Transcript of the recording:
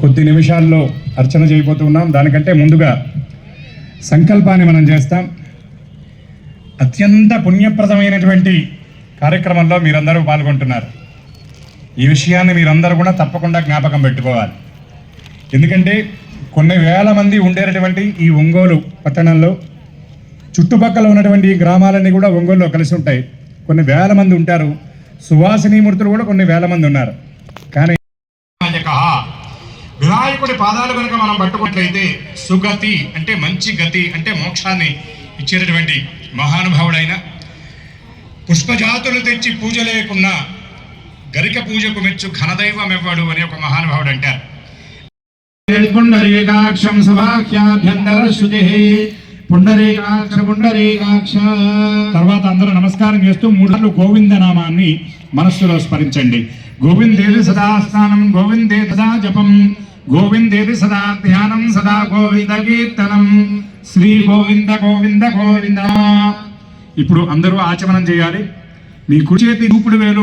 కొద్ది నిమిషాల్లో అర్చన చేయబోతున్నాం దానికంటే ముందుగా సంకల్పాన్ని మనం చేస్తాం. అత్యంత పుణ్యప్రదమైనటువంటి కార్యక్రమంలో మీరందరూ పాల్గొంటున్నారు. ఈ విషయాన్ని మీరందరూ కూడా తప్పకుండా జ్ఞాపకం పెట్టుకోవాలి. ఎందుకంటే కొన్ని వేల మంది ఉండేటటువంటి ఈ ఒంగోలు పట్టణంలో చుట్టుపక్కల ఉన్నటువంటి గ్రామాలన్నీ కూడా ఒంగోలులో కలిసి ఉంటాయి. కొన్ని వేల మంది ఉంటారు. సువాసినీమూర్తులు కూడా కొన్ని వేల మంది ఉన్నారు. వినాయకుడి పాదాలు కనుక మనం పట్టుకున్నట్లయితే సుగతి అంటే మంచి గతి అంటే మోక్షాన్ని ఇచ్చేటటువంటి మహానుభావుడైన పుష్పజాతులు తెచ్చి పూజ లేకున్నా గరిక పూజకు మెచ్చు ఘనదైవం ఎవ్వడు అని ఒక మహానుభావుడు అంటారు. పుండరీకాక్షం సుభాఖ్యాభ్యంతర శుచి పుండరీకాక్ష పుండరీకాక్ష. తర్వాత అందరూ నమస్కారం చేస్తూ మూడు సార్లు గోవింద నామాన్ని మనస్సులో స్మరించండి. గోవిందేది సదా స్నానం గోవిందే సదా జపం. గోవిందేది సదా ధ్యానం సదా గోవింద కీర్తనం శ్రీ గోవింద గోవింద గోవింద ఇప్పుడు అందరూ ఆచమనం చేయాలి మీ కుడి చేతి చూపుడు వేలు